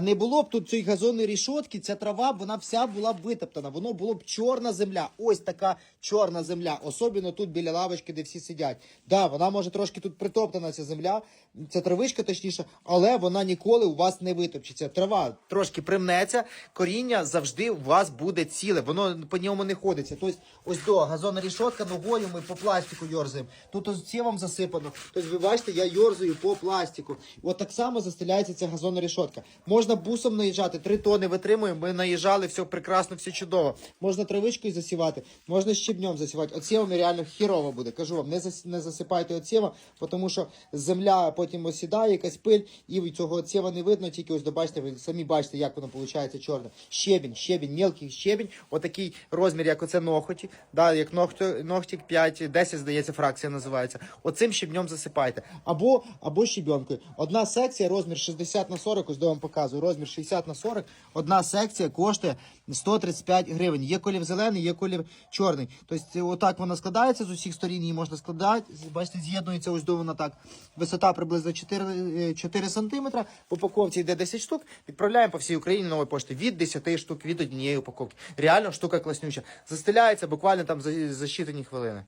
Не було б тут цієї газонної рішотки, ця трава, б вона вся була б витоптана. Воно було б чорна земля. Ось така чорна земля. Особливо тут біля лавочки, де всі сидять. Да, вона може трошки тут притоптана ця земля, ця травичка точніше, але вона ніколи у вас не витопчеться. Трава трошки примнеться, коріння завжди у вас буде ціле. Воно по ньому не ходиться. Тобто, ось до газонна рішотка, ногою ми по пластику йорзаємо. Тут ось це вам засипано. Тобто, ви бачите, я йорзаю по пластику. От так само застеляється ця газонна рішотка. Можна бусом наїжджати, три тони витримуємо. Ми наїжджали, все прекрасно, все чудово. Можна травичкою засівати, можна щебнем засівати. Оцєвами реально хірово буде. Кажу вам, не не засипайте оцєва, тому що земля потім осідає, якась пиль, і цього оцєва не видно, тільки ось добачте, ви самі бачите, як воно виходить чорне. Щебінь, щебінь, мелкий щебінь, отакий розмір, як оце ноготі, да, як ногтік 5-10, здається, фракція називається. Оцим щебнем засипайте. Або, або щебенкою. Одна секція, розмір 60 на 40, ось до вам показую, розмір 60 на 40, одна секція коштує 135 гривень. Є колір зелений, є колір чорний. Тобто отак вона складається з усіх сторін, її можна складати. Бачите, з'єднується ось до вона так. Висота приблизно 4, е, 4 см. В упаковці йде 10 штук. Відправляємо по всій Україні нової пошти від 10 штук від однієї упаковки. Реально штука класнюча. Застеляється буквально там за, за щитані хвилини.